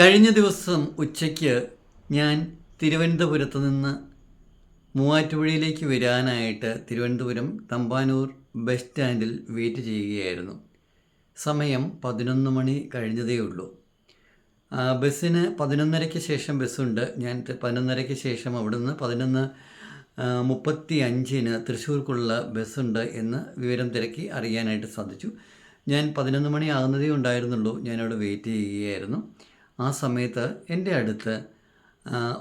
കഴിഞ്ഞ ദിവസം ഉച്ചയ്ക്ക് ഞാൻ തിരുവനന്തപുരത്ത് നിന്ന് മൂവാറ്റുപുഴയിലേക്ക് വരാനായിട്ട് തിരുവനന്തപുരം തമ്പാനൂർ ബസ് സ്റ്റാൻഡിൽ വെയിറ്റ് ചെയ്യുകയായിരുന്നു. സമയം പതിനൊന്ന് മണി കഴിഞ്ഞതേ ഉള്ളൂ. ബസ്സിന് പതിനൊന്നരയ്ക്ക് ശേഷം ബസ്സുണ്ട്. ഞാൻ പതിനൊന്നരയ്ക്ക് ശേഷം അവിടുന്ന് പതിനൊന്ന് മുപ്പത്തി അഞ്ചിന് തൃശ്ശൂർക്കുള്ള ബസ്സുണ്ട് എന്ന് വിവരം തിരക്കി അറിയാനായിട്ട് സാധിച്ചു. ഞാൻ പതിനൊന്ന് മണി ആകുന്നതേ ഉണ്ടായിരുന്നുള്ളൂ. ഞാനവിടെ വെയിറ്റ് ചെയ്യുകയായിരുന്നു. ആ സമയത്ത് എന്റെ അടുത്ത്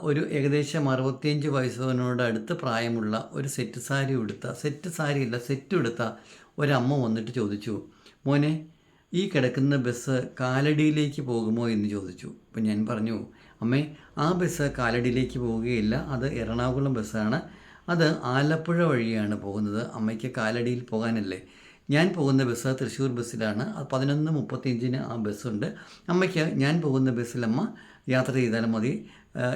ഒരു ഏകദേശം അറുപത്തിയഞ്ച് വയസ്സിനോട് അടുത്ത് പ്രായമുള്ള ഒരു സെറ്റ് സാരി ഉടുത്ത സെറ്റ് സാരി ഇല്ല സെറ്റ് ഉടുത്ത ഒരമ്മ വന്നിട്ട് ചോദിച്ചു മോനെ ഈ കിടക്കുന്ന ബസ് കാലടിയിലേക്ക് പോകുമോ എന്ന് ചോദിച്ചു. അപ്പം ഞാൻ പറഞ്ഞു അമ്മേ ആ ബസ് കാലടിയിലേക്ക് പോവുകയില്ല അത് എറണാകുളം ബസ്സാണ്. അത് ആലപ്പുഴ വഴിയാണ് പോകുന്നത്. അമ്മയ്ക്ക് കാലടിയിൽ പോകാനല്ലേ. ഞാൻ പോകുന്ന ബസ് തൃശ്ശൂർ ബസ്സിലാണ്. അത് പതിനൊന്ന് മുപ്പത്തിയഞ്ചിന് ആ ബസ്സുണ്ട്. അമ്മയ്ക്ക് ഞാൻ പോകുന്ന ബസ്സിലമ്മ യാത്ര ചെയ്താലും മതി.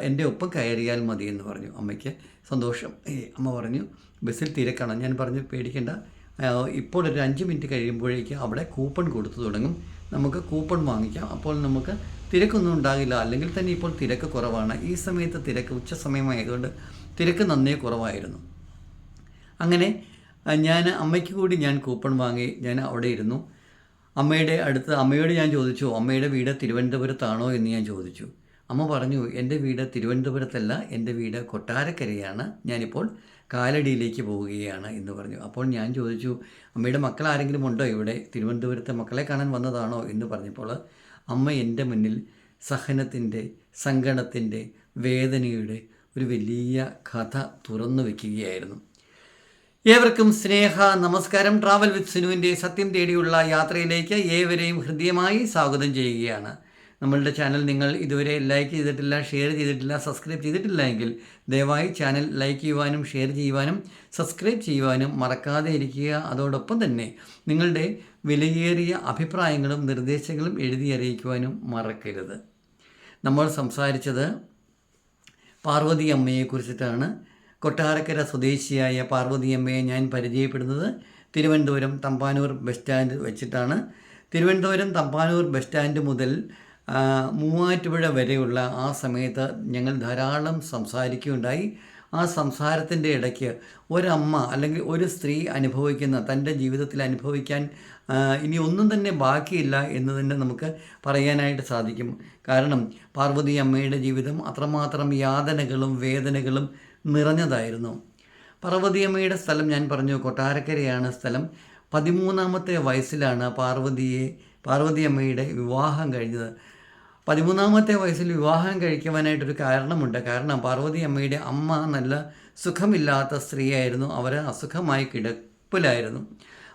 എന്റെ ഒപ്പം കയറിയാൽ മതി എന്ന് പറഞ്ഞു അമ്മയ്ക്ക്. സന്തോഷം. അമ്മ പറഞ്ഞു ബസ്സിൽ തിരക്കാണ് ഞാൻ പറഞ്ഞു പേടിക്കേണ്ട. ഇപ്പോൾ ഒരു അഞ്ച് മിനിറ്റ് കഴിയുമ്പോഴേക്ക് അവിടെ കൂപ്പൺ കൊടുത്തു തുടങ്ങും. നമുക്ക് കൂപ്പൺ വാങ്ങിക്കാം. അപ്പോൾ നമുക്ക് തിരക്കൊന്നും ഉണ്ടാകില്ല. അല്ലെങ്കിൽ തന്നെ ഇപ്പോൾ തിരക്ക് കുറവാണ്. ഈ സമയത്ത് തിരക്ക് ഉച്ച സമയമായതുകൊണ്ട് തിരക്ക് നന്നേ കുറവായിരുന്നു. അങ്ങനെ ഞാൻ അമ്മയ്ക്ക് കൂടി ഞാൻ കൂപ്പൺ വാങ്ങി ഞാൻ അവിടെ ഇരുന്നു. അമ്മയുടെ അടുത്ത് അമ്മയോട് ഞാൻ ചോദിച്ചു അമ്മയുടെ വീട് തിരുവനന്തപുരത്താണോ? എന്ന് ഞാൻ ചോദിച്ചു. അമ്മ പറഞ്ഞു എന്റെ വീട് തിരുവനന്തപുരത്തല്ല എന്റെ വീട് കൊട്ടാരക്കരയാണ്. ഞാനിപ്പോൾ കാലടിയിലേക്ക് പോവുകയാണ് എന്ന് പറഞ്ഞു. അപ്പോൾ ഞാൻ ചോദിച്ചു അമ്മയുടെ മക്കൾ ആരെങ്കിലും ഉണ്ടോ ഇവിടെ? തിരുവനന്തപുരത്തെ മക്കളെ കാണാൻ വന്നതാണോ? എന്ന് പറഞ്ഞപ്പോൾ അമ്മ എന്റെ മുന്നിൽ സഹനത്തിന്റെ സങ്കടത്തിന്റെ വേദനയുടെ ഒരു വലിയ കഥ തുറന്നു വയ്ക്കുകയായിരുന്നു ഏവർക്കും സ്നേഹ നമസ്കാരം. ട്രാവൽ വിത്ത് സിനുവിന്റെ സത്യം തേടിയുള്ള യാത്രയിലേക്ക് ഏവരെയും ഹൃദ്യമായി സ്വാഗതം ചെയ്യുകയാണ്. നമ്മളുടെ ചാനൽ നിങ്ങൾ ഇതുവരെ ലൈക്ക് ചെയ്തിട്ടില്ല ഷെയർ ചെയ്തിട്ടില്ല സബ്സ്ക്രൈബ് ചെയ്തിട്ടില്ല എങ്കിൽ ദയവായി ചാനൽ ലൈക്ക് ചെയ്യുവാനും ഷെയർ ചെയ്യുവാനും സബ്സ്ക്രൈബ് ചെയ്യുവാനും മറക്കാതെ ഇരിക്കുക. അതോടൊപ്പം തന്നെ നിങ്ങളുടെ വിലയേറിയ അഭിപ്രായങ്ങളും നിർദ്ദേശങ്ങളും എഴുതി അറിയിക്കുവാനും മറക്കരുത്. നമ്മൾ സംസാരിച്ചത് പാർവതി അമ്മയെക്കുറിച്ചിട്ടാണ്. കൊട്ടാരക്കര സ്വദേശിയായ പാർവതിയമ്മയെ ഞാൻ പരിചയപ്പെടുന്നത് തിരുവനന്തപുരം തമ്പാനൂർ ബസ് സ്റ്റാൻഡ് വെച്ചിട്ടാണ്. തിരുവനന്തപുരം തമ്പാനൂർ ബസ് സ്റ്റാൻഡ് മുതൽ മൂവാറ്റുപുഴ വരെയുള്ള ആ സമയത്ത് ഞങ്ങൾ ധാരാളം സംസാരിക്കുകയുണ്ടായി. ആ സംസാരത്തിന്റെ ഇടയ്ക്ക് ഒരമ്മ അല്ലെങ്കിൽ ഒരു സ്ത്രീ അനുഭവിക്കുന്ന തന്റെ ജീവിതത്തിൽ അനുഭവിക്കാൻ ഇനി ഒന്നും തന്നെ ബാക്കിയില്ല എന്ന് തന്നെ നമുക്ക് പറയാനായിട്ട് സാധിക്കും. കാരണം പാർവതി അമ്മയുടെ ജീവിതം അത്രമാത്രം യാതനകളും വേദനകളും നിറഞ്ഞതായിരുന്നു. പാർവതിയമ്മയുടെ സ്ഥലം ഞാൻ പറഞ്ഞു കൊട്ടാരക്കരയാണ് സ്ഥലം. പതിമൂന്നാമത്തെ വയസ്സിലാണ് പാർവതിയെ പാർവതിയമ്മയുടെ വിവാഹം കഴിഞ്ഞത്. പതിമൂന്നാമത്തെ വയസ്സിൽ വിവാഹം കഴിക്കുവാനായിട്ടൊരു കാരണമുണ്ട്. കാരണം പാർവതി അമ്മയുടെ അമ്മ നല്ല സുഖമില്ലാത്ത സ്ത്രീയായിരുന്നു. അവർ അസുഖമായി കിടപ്പിലായിരുന്നു.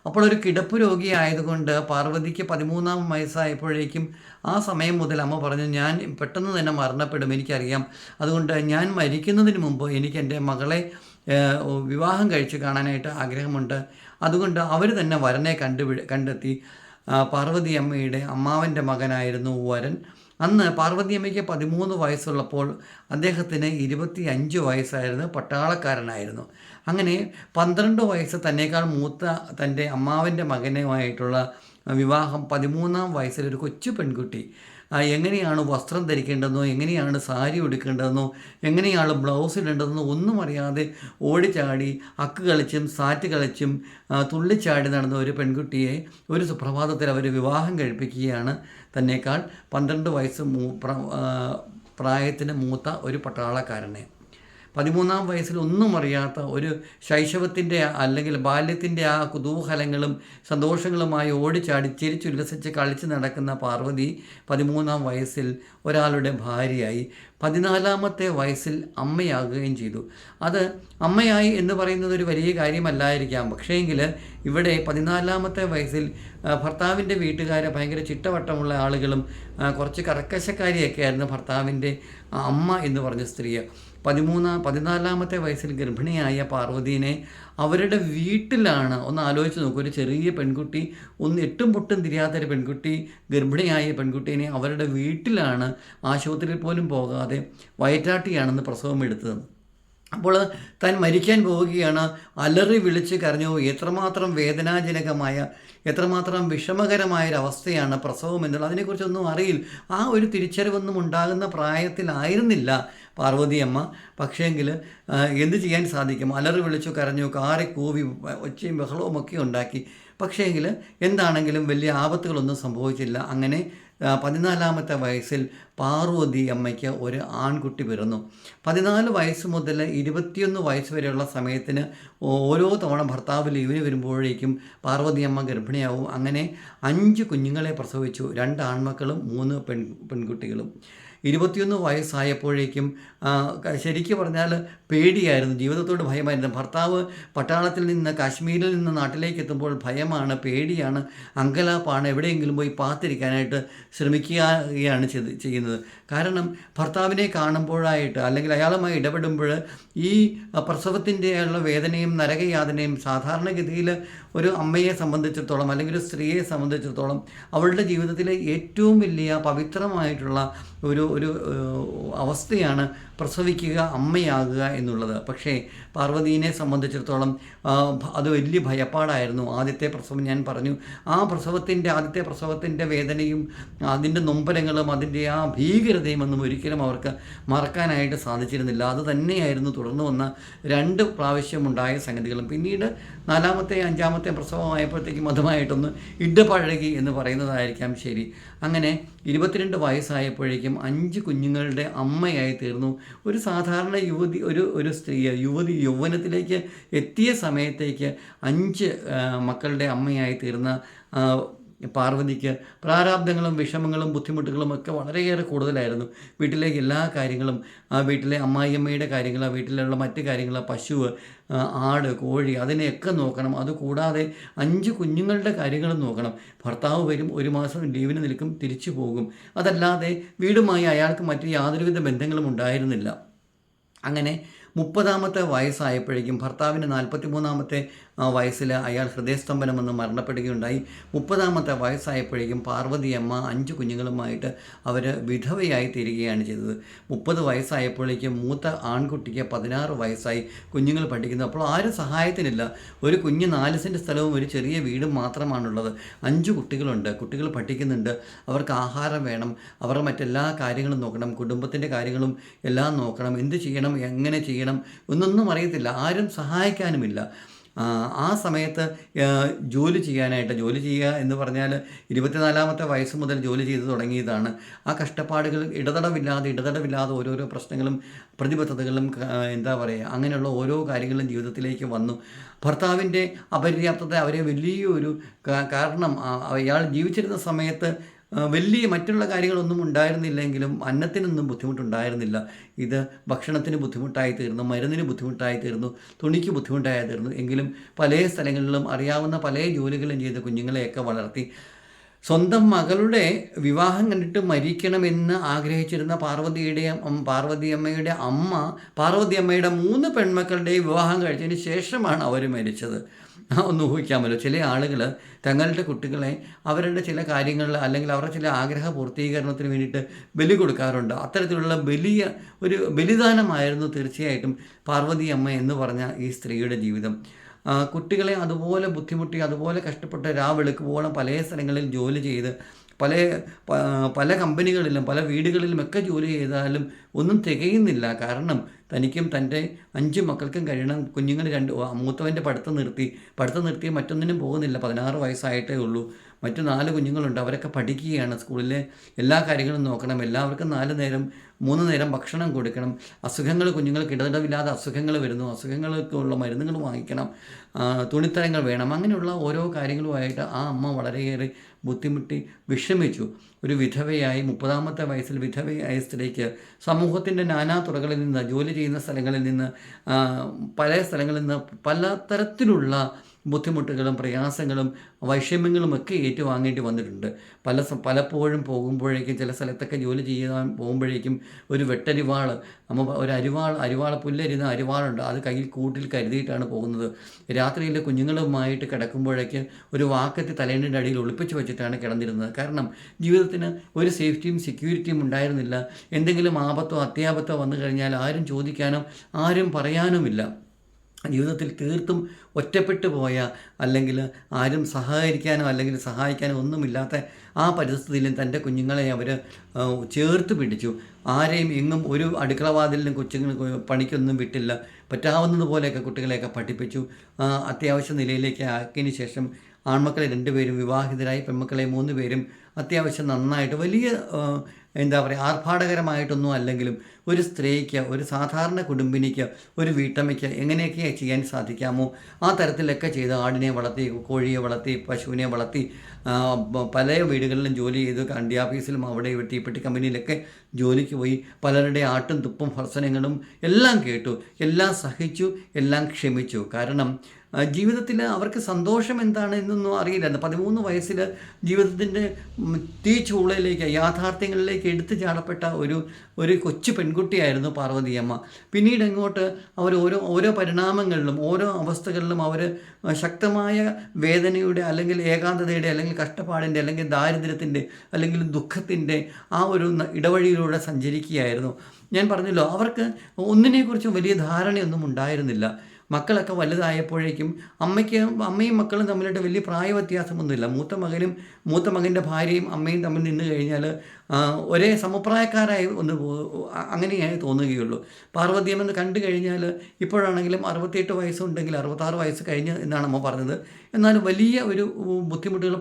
അപ്പോൾ ഒരു കിടപ്പ് രോഗി ആയതുകൊണ്ട് പാർവതിക്ക് പതിമൂന്നാം വയസ്സായപ്പോഴേക്കും ആ സമയം മുതൽ അമ്മ പറഞ്ഞു ഞാൻ പെട്ടെന്ന് തന്നെ മരണപ്പെടും എനിക്കറിയാം. അതുകൊണ്ട് ഞാൻ മരിക്കുന്നതിന് മുമ്പ് എനിക്ക് എന്റെ മകളെ വിവാഹം കഴിച്ച് കാണാനായിട്ട് ആഗ്രഹമുണ്ട്. അതുകൊണ്ട് അവർ തന്നെ വരനെ കണ്ടു കണ്ടെത്തി. പാർവതി അമ്മയുടെ അമ്മാവന്റെ മകനായിരുന്നു വരൻ. അന്ന് പാർവതി അമ്മയ്ക്ക് പതിമൂന്ന് വയസ്സുള്ളപ്പോൾ അദ്ദേഹത്തിന് ഇരുപത്തി അഞ്ച് വയസ്സായിരുന്നു പട്ടാളക്കാരനായിരുന്നു. അങ്ങനെ പന്ത്രണ്ട് വയസ്സ് തന്നേക്കാൾ മൂത്ത തന്റെ അമ്മാവന്റെ മകനുമായിട്ടുള്ള വിവാഹം പതിമൂന്നാം വയസ്സിൽ ഒരു കൊച്ചു പെൺകുട്ടി. എങ്ങനെയാണ് വസ്ത്രം ധരിക്കേണ്ടതെന്നോ എങ്ങനെയാണ് സാരി ഉടുക്കേണ്ടതെന്നോ എങ്ങനെയാണ് ബ്ലൗസ് ഇടേണ്ടതെന്നോ ഒന്നും അറിയാതെ ഓടിച്ചാടി അക്ക് കളിച്ചും സാറ്റ് കളിച്ചും തുള്ളിച്ചാടി നടന്ന ഒരു പെൺകുട്ടിയെ ഒരു സുപ്രഭാതത്തിൽ അവർ വിവാഹം കഴിപ്പിക്കുകയാണ്. തന്നേക്കാൾ പന്ത്രണ്ട് വയസ്സ് പ്രായത്തിന് മൂത്ത ഒരു പട്ടാളക്കാരനെ. പതിമൂന്നാം വയസ്സിൽ ഒന്നും അറിയാത്ത ഒരു ശൈശവത്തിന്റെ അല്ലെങ്കിൽ ബാല്യത്തിന്റെ ആ കുതൂഹലങ്ങളും സന്തോഷങ്ങളുമായി ഓടിച്ചാടി ചിരിച്ചുല്ലസിച്ച് കളിച്ച് നടക്കുന്ന പാർവതി പതിമൂന്നാം വയസ്സിൽ ഒരാളുടെ ഭാര്യയായി പതിനാലാമത്തെ വയസ്സിൽ അമ്മയാകുകയും ചെയ്തു. അത് അമ്മയായി എന്ന് പറയുന്നത് ഒരു വലിയ കാര്യമല്ലായിരിക്കാം. പക്ഷേങ്കിൽ ഇവിടെ പതിനാലാമത്തെ വയസ്സിൽ ഭർത്താവിന്റെ വീട്ടുകാരെ ഭയങ്കര ചിട്ടവട്ടമുള്ള ആളുകളും കുറച്ച് കർക്കശക്കാരിയൊക്കെ ആയിരുന്നു ഭർത്താവിന്റെ അമ്മ എന്ന് പറഞ്ഞ സ്ത്രീ. പതിമൂന്നാം പതിനാലാമത്തെ വയസ്സിൽ ഗർഭിണിയായ പാർവതീനെ അവരുടെ വീട്ടിലാണ്. ഒന്ന് ആലോചിച്ച് നോക്കൂ. ഒരു ചെറിയ പെൺകുട്ടി ഒന്ന് എട്ടും പൊട്ടും തിരിയാത്തൊരു പെൺകുട്ടി ഗർഭിണിയായ പെൺകുട്ടീനെ അവരുടെ വീട്ടിലാണ് ആശുപത്രിയിൽ പോലും പോകാതെ വയറ്റാട്ടിയാണെന്ന് പ്രസവം എടുത്തത്. അപ്പോൾ താൻ മരിക്കാൻ പോവുകയാണ് അലറി വിളിച്ച് കരഞ്ഞു. എത്രമാത്രം വേദനാജനകമായ എത്രമാത്രം വിഷമകരമായ ഒരു അവസ്ഥയാണ് പ്രസവം എന്നുള്ളത് അതിനെക്കുറിച്ചൊന്നും അറിയില്ല. ആ ഒരു തിരിച്ചറിവൊന്നും ഉണ്ടാകുന്ന പ്രായത്തിലായിരുന്നില്ല പാർവതിയമ്മ. പക്ഷേങ്കിൽ എന്ത് ചെയ്യാൻ സാധിക്കും? അലറി വിളിച്ചു കരഞ്ഞു കാറി കൂവി ഒച്ചയും ബഹളവും ഒക്കെ ഉണ്ടാക്കി. പക്ഷേങ്കിൽ എന്താണെങ്കിലും വലിയ ആപത്തുകളൊന്നും സംഭവിച്ചില്ല. അങ്ങനെ പതിനാലാമത്തെ വയസ്സിൽ പാർവതി അമ്മയ്ക്ക് ഒരു ആൺകുട്ടി പിറന്നു. പതിനാല് വയസ്സ് മുതൽ ഇരുപത്തിയൊന്ന് വയസ്സ് വരെയുള്ള സമയത്തിന് ഓരോ തവണ ഭർത്താവ് ലീവിന് വരുമ്പോഴേക്കും പാർവതി അമ്മ ഗർഭിണിയാവും. അങ്ങനെ അഞ്ച് കുഞ്ഞുങ്ങളെ പ്രസവിച്ചു. രണ്ട് ആൺമക്കളും മൂന്ന് പെൺ പെൺകുട്ടികളും. ഇരുപത്തിയൊന്ന് വയസ്സായപ്പോഴേക്കും ശരിക്കും പറഞ്ഞാൽ പേടിയായിരുന്നു. ജീവിതത്തോട് ഭയമായിരുന്നു. ഭർത്താവ് പട്ടാളത്തിൽ നിന്ന് കാശ്മീരിൽ നിന്ന് നാട്ടിലേക്ക് എത്തുമ്പോൾ ഭയമാണ് പേടിയാണ്. അങ്കലാപ്പാണ് എവിടെയെങ്കിലും പോയി പാത്തിരിക്കാനായിട്ട് ശ്രമിക്കുകയാണ് ചെയ്ത് ചെയ്യുന്നത്. കാരണം ഭർത്താവിനെ കാണുമ്പോഴായിട്ട് അല്ലെങ്കിൽ അയാളുമായി ഇടപെടുമ്പോൾ ഈ പ്രസവത്തിന്റെ ഉള്ള വേദനയും നരകയാതനയും സാധാരണഗതിയിൽ ഒരു അമ്മയെ സംബന്ധിച്ചിടത്തോളം അല്ലെങ്കിൽ ഒരു സ്ത്രീയെ സംബന്ധിച്ചിടത്തോളം അവളുടെ ജീവിതത്തിലെ ഏറ്റവും വലിയ പവിത്രമായിട്ടുള്ള ഒരു ഒരു അവസ്ഥയാണ് പ്രസവിക്കുക അമ്മയാകുക എന്നുള്ളത്. പക്ഷേ പാർവതീനെ സംബന്ധിച്ചിടത്തോളം അത് വലിയ ഭയപ്പാടായിരുന്നു. ആദ്യത്തെ പ്രസവം ഞാൻ പറഞ്ഞു. ആ പ്രസവത്തിന്റെ ആദ്യത്തെ പ്രസവത്തിന്റെ വേദനയും അതിന്റെ നൊമ്പരങ്ങളും അതിന്റെ ആ ഭീകരതയും ഒന്നും ഒരിക്കലും അവർക്ക് മറക്കാനായിട്ട് സാധിച്ചിരുന്നില്ല. അത് തന്നെയായിരുന്നു തുടർന്ന് വന്ന രണ്ട് പ്രാവശ്യമുണ്ടായ സംഗതികളും. പിന്നീട് നാലാമത്തെ അഞ്ചാമത്തെ പ്രസവമായപ്പോഴത്തേക്കും അതുമായിട്ടൊന്ന് ഇടപഴകി എന്ന് പറയുന്നതായിരിക്കാം ശരി. അങ്ങനെ ഇരുപത്തിരണ്ട് വയസ്സായപ്പോഴേക്കും അഞ്ച് കുഞ്ഞുങ്ങളുടെ അമ്മയായി തീർന്നു. ഒരു സാധാരണ യുവതി ഒരു ഒരു സ്ത്രീ യുവതി യൗവനത്തിലേക്ക് എത്തിയ സമയത്തേക്ക് അഞ്ച് മക്കളുടെ അമ്മയായി തീർന്ന പാർവതിക്ക് പ്രാരാബ്ദങ്ങളും വിഷമങ്ങളും ബുദ്ധിമുട്ടുകളും ഒക്കെ വളരെയേറെ കൂടുതലായിരുന്നു. വീട്ടിലെ എല്ലാ കാര്യങ്ങളും ആ വീട്ടിലെ അമ്മായിയമ്മയുടെ കാര്യങ്ങൾ ആ വീട്ടിലുള്ള മറ്റു കാര്യങ്ങൾ പശു ആട് കോഴി അതിനെയൊക്കെ നോക്കണം. അതുകൂടാതെ അഞ്ച് കുഞ്ഞുങ്ങളുടെ കാര്യങ്ങളും നോക്കണം. ഭർത്താവ് വരും ഒരു മാസം ലീവിന് നിൽക്കും തിരിച്ചു പോകും. അതല്ലാതെ വീടുമായി അയാൾക്ക് മറ്റു യാതൊരുവിധ ബന്ധങ്ങളും ഉണ്ടായിരുന്നില്ല. അങ്ങനെ മുപ്പതാമത്തെ വയസ്സായപ്പോഴേക്കും ഭർത്താവിന് നാൽപ്പത്തി മൂന്നാമത്തെ വയസ്സിൽ അയാൾ ഹൃദയസ്തംഭനം വന്ന് മരണപ്പെടുകയുണ്ടായി. മുപ്പതാമത്തെ വയസ്സായപ്പോഴേക്കും പാർവതിയമ്മ അഞ്ച് കുഞ്ഞുങ്ങളുമായിട്ട് അവർ വിധവയായി തീരുകയാണ് ചെയ്തത്. മുപ്പത് വയസ്സായപ്പോഴേക്കും മൂത്ത ആൺകുട്ടിക്ക് പതിനാറ് വയസ്സായി കുഞ്ഞുങ്ങൾ പഠിക്കുന്നു. അപ്പോൾ ആരും സഹായത്തിനില്ല. ഒരു കുഞ്ഞ് നാല് സെന്റ് സ്ഥലവും ഒരു ചെറിയ വീടും മാത്രമാണുള്ളത്. അഞ്ച് കുട്ടികളുണ്ട്. കുട്ടികൾ പഠിക്കുന്നുണ്ട്. അവർക്ക് ആഹാരം വേണം. അവർ മറ്റെല്ലാ കാര്യങ്ങളും നോക്കണം. കുടുംബത്തിന്റെ കാര്യങ്ങളും എല്ലാം നോക്കണം. എന്ത് ചെയ്യണം? എങ്ങനെ ചെയ്യണം? ഒന്നൊന്നും അറിയത്തില്ല. ആരും സഹായിക്കാനുമില്ല. ആ, സമയത്ത് ജോലി ചെയ്യാനായിട്ട് ജോലി ചെയ്യുക എന്ന് പറഞ്ഞാൽ ഇരുപത്തിനാലാമത്തെ വയസ്സ് മുതൽ ജോലി ചെയ്ത് തുടങ്ങിയതാണ്. ആ കഷ്ടപ്പാടുകൾ ഇടതടവില്ലാതെ ഇടതടവില്ലാതെ ഓരോരോ പ്രശ്നങ്ങളും പ്രതിബദ്ധതകളും എന്താ പറയുക അങ്ങനെയുള്ള ഓരോ കാര്യങ്ങളും ജീവിതത്തിലേക്ക് വന്നു. ഭർത്താവിന്റെ അപര്യാപ്തത അവരെ വലിയൊരു കാരണം ഇയാൾ ജീവിച്ചിരുന്ന സമയത്ത് വലിയ മറ്റുള്ള കാര്യങ്ങളൊന്നും ഉണ്ടായിരുന്നില്ലെങ്കിലും അന്നത്തിനൊന്നും ബുദ്ധിമുട്ടുണ്ടായിരുന്നില്ല. ഇത് ഭക്ഷണത്തിന് ബുദ്ധിമുട്ടായി തീർന്നു മരുന്നിന് ബുദ്ധിമുട്ടായി തീർന്നു തുണിക്ക് ബുദ്ധിമുട്ടായി തീർന്നു. എങ്കിലും പല സ്ഥലങ്ങളിലും അറിയാവുന്ന പല ജോലികളും ചെയ്ത് കുഞ്ഞുങ്ങളെയൊക്കെ വളർത്തി. സ്വന്തം മകളുടെ വിവാഹം കണ്ടിട്ട് മരിക്കണമെന്ന് ആഗ്രഹിച്ചിരുന്ന പാർവതിയുടെ പാർവതി പാർവതിയമ്മയുടെ അമ്മ പാർവതിയമ്മയുടെ മൂന്ന് പെൺമക്കളുടെയും വിവാഹം കഴിച്ചതിന് ശേഷമാണ് അവർ മരിച്ചത്. ഒന്ന് ഊഹിക്കാമല്ലോ ചില ആളുകൾ തങ്ങളുടെ കുട്ടികളെ അവരുടെ ചില കാര്യങ്ങളിൽ അല്ലെങ്കിൽ അവരുടെ ചില ആഗ്രഹ പൂർത്തീകരണത്തിന് വേണ്ടിയിട്ട് ബലി കൊടുക്കാറുണ്ട്. അത്തരത്തിലുള്ള വലിയ ഒരു ബലിദാനമായിരുന്നു തീർച്ചയായിട്ടും പാർവതി അമ്മ എന്ന് പറഞ്ഞ ഈ സ്ത്രീയുടെ ജീവിതം. കുട്ടികളെ അതുപോലെ ബുദ്ധിമുട്ടി അതുപോലെ കഷ്ടപ്പെട്ട് രാവെളുക്കുവോളം പല സ്ഥലങ്ങളിൽ ജോലി ചെയ്ത് പല പല കമ്പനികളിലും പല വീടുകളിലും ഒക്കെ ജോലി ചെയ്താലും ഒന്നും തികയുന്നില്ല. കാരണം തനിക്കും തന്റെ അഞ്ച് മക്കൾക്കും കഴിയണം. കുഞ്ഞുങ്ങൾ രണ്ട് മൂത്തവന്റെ പഠിത്തം നിർത്തി പഠിത്തം നിർത്തി മറ്റൊന്നിനും പോകുന്നില്ല. പതിനാറ് വയസ്സായിട്ടേ ഉള്ളൂ. മറ്റു നാല് കുഞ്ഞുങ്ങളുണ്ട്. അവരൊക്കെ പഠിക്കുകയാണ്. സ്കൂളിലെ എല്ലാ കാര്യങ്ങളും നോക്കണം. എല്ലാവർക്കും നാല് നേരം മൂന്ന് നേരം ഭക്ഷണം കൊടുക്കണം. അസുഖങ്ങൾ കുഞ്ഞുങ്ങൾക്ക് ഇടതടവില്ലാതെ അസുഖങ്ങൾ വരുന്നു. അസുഖങ്ങൾക്കുള്ള മരുന്നുകൾ വാങ്ങിക്കണം. തുണിത്തരങ്ങൾ വേണം. അങ്ങനെയുള്ള ഓരോ കാര്യങ്ങളുമായിട്ട് ആ അമ്മ വളരെയേറെ ബുദ്ധിമുട്ടി വിഷമിച്ചു. ഒരു വിധവയായി മുപ്പതാമത്തെ വയസ്സിൽ വിധവയായ സ്ത്രീക്ക് സമൂഹത്തിന്റെ നാനാ തുറകളിൽ നിന്ന് ജോലി ചെയ്യുന്ന സ്ഥലങ്ങളിൽ നിന്ന് പല സ്ഥലങ്ങളിൽ നിന്ന് പല തരത്തിലുള്ള ബുദ്ധിമുട്ടുകളും പ്രയാസങ്ങളും വൈഷമ്യങ്ങളും ഒക്കെ ഏറ്റുവാങ്ങേണ്ടി വന്നിട്ടുണ്ട്. പല പലപ്പോഴും പോകുമ്പോഴേക്കും ചില സ്ഥലത്തൊക്കെ ജോലി ചെയ്യാൻ പോകുമ്പോഴേക്കും ഒരു വെട്ടരിവാൾ നമ്മൾ ഒരു അരിവാൾ അരിവാൾ പുല്ലരിന്ന അരിവാളുണ്ട്. അത് കയ്യിൽ കൂട്ടിൽ കരുതിയിട്ടാണ് പോകുന്നത്. രാത്രിയിൽ കുഞ്ഞുങ്ങളുമായിട്ട് കിടക്കുമ്പോഴേക്ക് ഒരു വാക്കത്തി തലേണിന്റെ അടിയിൽ ഒളിപ്പിച്ചു വെച്ചിട്ടാണ് കിടന്നിരുന്നത്. കാരണം ജീവിതത്തിന് ഒരു സേഫ്റ്റിയും സെക്യൂരിറ്റിയും ഉണ്ടായിരുന്നില്ല. എന്തെങ്കിലും ആപത്തോ അത്യാപത്തോ വന്നു കഴിഞ്ഞാൽ ആരും ചോദിക്കാനോ ആരും പറയാനുമില്ല. ജീവിതത്തിൽ തീർത്തും ഒറ്റപ്പെട്ടു പോയ അല്ലെങ്കിൽ ആരും സഹകരിക്കാനോ അല്ലെങ്കിൽ സഹായിക്കാനോ ഒന്നുമില്ലാത്ത ആ പരിസ്ഥിതിയിലും തന്റെ കുഞ്ഞുങ്ങളെ അവർ ചേർത്ത് പിടിച്ചു. ആരെയും എങ്ങും ഒരു അടുക്കളവാതിലിനും കൊച്ചുങ്ങൾ പണിക്കൊന്നും വിട്ടില്ല. പറ്റാവുന്നതുപോലെയൊക്കെ കുട്ടികളെയൊക്കെ പഠിപ്പിച്ചു. അത്യാവശ്യ നിലയിലേക്ക് ആക്കിയതിന് ശേഷം ആൺമക്കളെ രണ്ടുപേരും വിവാഹിതരായി പെൺമക്കളെ മൂന്ന് പേരും അത്യാവശ്യം നന്നായിട്ട് വലിയ എന്താ പറയുക ആർഭാടകരമായിട്ടൊന്നും അല്ലെങ്കിലും ഒരു സ്ത്രീക്ക് ഒരു സാധാരണ കുടുംബിനിക്ക് ഒരു വീട്ടമ്മയ്ക്ക് എങ്ങനെയൊക്കെ ചെയ്യാൻ സാധിക്കാമോ ആ തരത്തിലൊക്കെ ചെയ്ത് ആടിനെ വളർത്തി കോഴിയെ വളർത്തി പശുവിനെ വളർത്തി പല വീടുകളിലും ജോലി ചെയ്ത് കണ്ടി ഓഫീസിലും അവിടെ വെട്ടി പെട്ടി കമ്പനിയിലൊക്കെ ജോലിക്ക് പോയി പലരുടെ ആട്ടും തുപ്പും ഭർസനങ്ങളും എല്ലാം കേട്ടു എല്ലാം സഹിച്ചു എല്ലാം ക്ഷമിച്ചു. കാരണം ജീവിതത്തിൽ അവർക്ക് സന്തോഷം എന്താണ് എന്നൊന്നും അറിയില്ലായിരുന്നു. പതിമൂന്ന് വയസ്സിൽ ജീവിതത്തിന്റെ തീ ചൂളയിലേക്ക് യാഥാർത്ഥ്യങ്ങളിലേക്ക് എടുത്തു ചാടപ്പെട്ട ഒരു ഒരു കൊച്ചു പെൺകുട്ടിയായിരുന്നു പാർവതിയമ്മ. പിന്നീട് അങ്ങോട്ട് അവർ ഓരോ ഓരോ പരിണാമങ്ങളിലും ഓരോ അവസ്ഥകളിലും അവർ ശക്തമായ വേദനയുടെ അല്ലെങ്കിൽ ഏകാന്തതയുടെ അല്ലെങ്കിൽ കഷ്ടപ്പാടിന്റെ അല്ലെങ്കിൽ ദാരിദ്ര്യത്തിന്റെ അല്ലെങ്കിൽ ദുഃഖത്തിന്റെ ആ ഒരു ഇടവഴിയിലൂടെ സഞ്ചരിക്കുകയായിരുന്നു. ഞാൻ പറഞ്ഞല്ലോ അവർക്ക് ഒന്നിനെക്കുറിച്ചും വലിയ ധാരണയൊന്നും ഉണ്ടായിരുന്നില്ല. മക്കളൊക്കെ വലുതായപ്പോഴേക്കും അമ്മയ്ക്ക് അമ്മയും മക്കളും തമ്മിലായിട്ട് വലിയ പ്രായ വ്യത്യാസമൊന്നുമില്ല മൂത്ത മകനും മൂത്ത മകന്റെ ഭാര്യയും അമ്മയും തമ്മിൽ നിന്ന് കഴിഞ്ഞാൽ ഒരേ സമപ്രായക്കാരായി ഒന്ന് അങ്ങനെയായി തോന്നുകയുള്ളൂ. എന്ന് കണ്ടു കഴിഞ്ഞാൽ ഇപ്പോഴാണെങ്കിലും അറുപത്തിയെട്ട് വയസ്സുണ്ടെങ്കിൽ അറുപത്താറ് വയസ്സ് കഴിഞ്ഞ് എന്നാണ് അമ്മ പറഞ്ഞത്. എന്നാൽ വലിയ ഒരു ബുദ്ധിമുട്ടുകൾ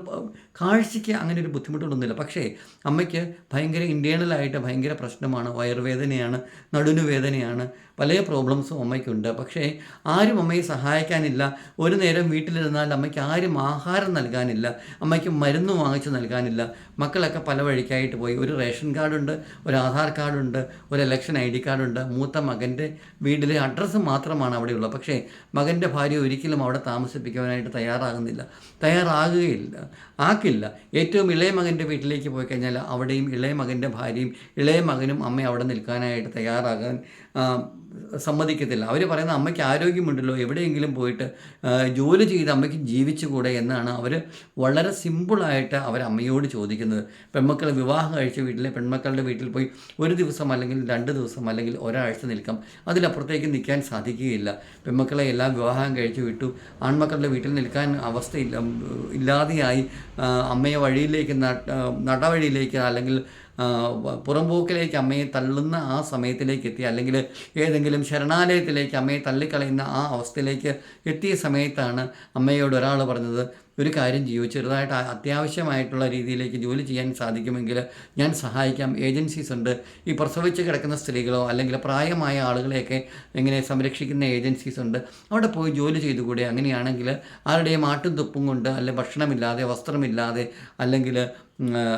കാഴ്ചയ്ക്ക് അങ്ങനെ ഒരു ബുദ്ധിമുട്ടുകളൊന്നുമില്ല. പക്ഷേ അമ്മയ്ക്ക് ഭയങ്കര ഇന്റേണലായിട്ട് ഭയങ്കര പ്രശ്നമാണ്. വയറുവേദനയാണ് നടുവിന് വേദനയാണ് പല പ്രോബ്ലംസും അമ്മയ്ക്കുണ്ട്. പക്ഷേ ആരും അമ്മയെ സഹായിക്കാനില്ല. ഒരു നേരം വീട്ടിലിരുന്നാൽ അമ്മയ്ക്ക് ആരും ആഹാരം നൽകാനില്ല. അമ്മയ്ക്ക് മരുന്ന് വാങ്ങിച്ച് നൽകാനില്ല. മക്കളൊക്കെ പല വഴിക്കായിട്ട് പോയി ഒരു റേഷൻ കാർഡുണ്ട് ഒരു ആധാർ കാർഡുണ്ട് ഒരു ഇലക്ഷൻ ഐ ഡി കാർഡുണ്ട്. മൂത്ത മകന്റെ വീട്ടിലെ അഡ്രസ്സ് മാത്രമാണ് അവിടെയുള്ളത്. പക്ഷേ മകന്റെ ഭാര്യ ഒരിക്കലും അവിടെ താമസിപ്പിക്കുവാനായിട്ട് തയ്യാറാകുന്നില്ല. തയ്യാറാകുകയില്ല ആക്കില്ല. ഏറ്റവും ഇളയ മകന്റെ വീട്ടിലേക്ക് പോയി കഴിഞ്ഞാൽ അവിടെയും ഇളയ മകന്റെ ഭാര്യയും ഇളയ മകനും അമ്മ അവിടെ നിൽക്കാനായിട്ട് തയ്യാറാകാൻ സമ്മതിക്കത്തില്ല. അവർ പറയുന്ന അമ്മയ്ക്ക് ആരോഗ്യമുണ്ടല്ലോ എവിടെയെങ്കിലും പോയിട്ട് ജോലി ചെയ്ത് അമ്മയ്ക്ക് ജീവിച്ചുകൂടെ എന്നാണ് അവർ വളരെ സിമ്പിളായിട്ട് അവർ അമ്മയോട് ചോദിക്കുന്നത്. പെൺമക്കൾ വിവാഹം കഴിച്ച വീട്ടിലെ പെൺമക്കളുടെ വീട്ടിൽ പോയി ഒരു ദിവസം അല്ലെങ്കിൽ രണ്ട് ദിവസം അല്ലെങ്കിൽ ഒരാഴ്ച നിൽക്കാം. അതിലപ്പുറത്തേക്ക് നിൽക്കാൻ സാധിക്കുകയില്ല. പെൺമക്കളെ എല്ലാം വിവാഹം കഴിച്ചു വിട്ടു. ആൺമക്കളുടെ വീട്ടിൽ നിൽക്കാൻ അവസ്ഥയില്ല ഇല്ലാതെയായി. അമ്മയെ വഴിയിലേക്ക് നട നടവഴിയിലേക്ക് അല്ലെങ്കിൽ പുറംപോക്കിലേക്ക് അമ്മയെ തള്ളുന്ന ആ സമയത്തിലേക്ക് എത്തി. അല്ലെങ്കിൽ ഏതെങ്കിലും ശരണാലയത്തിലേക്ക് അമ്മയെ തള്ളിക്കളയുന്ന ആ അവസ്ഥയിലേക്ക് എത്തിയ സമയത്താണ് അമ്മയോട് ഒരാൾ പറഞ്ഞത് ഒരു കാര്യം ചെയ്യൂ ചെറുതായിട്ട് അത്യാവശ്യമായിട്ടുള്ള രീതിയിലേക്ക് ജോലി ചെയ്യാൻ സാധിക്കുമെങ്കിൽ ഞാൻ സഹായിക്കാം. ഏജൻസീസ് ഉണ്ട്. ഈ പ്രസവിച്ച് കിടക്കുന്ന സ്ത്രീകളോ അല്ലെങ്കിൽ പ്രായമായ ആളുകളെയൊക്കെ എങ്ങനെ സംരക്ഷിക്കുന്ന ഏജൻസീസ് ഉണ്ട്. അവിടെ പോയി ജോലി ചെയ്തുകൂടെ? അങ്ങനെയാണെങ്കിൽ ആരുടെയും ആട്ടും തുപ്പും കൊണ്ട് അല്ലെങ്കിൽ ഭക്ഷണമില്ലാതെ വസ്ത്രമില്ലാതെ അല്ലെങ്കിൽ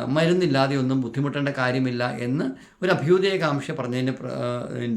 മരുന്നില്ലാതെ ഒന്നും ബുദ്ധിമുട്ടേണ്ട കാര്യമില്ല എന്ന് ഒരു അഭ്യുദയകാംക്ഷ പറഞ്ഞതിന്റെ പ്ര-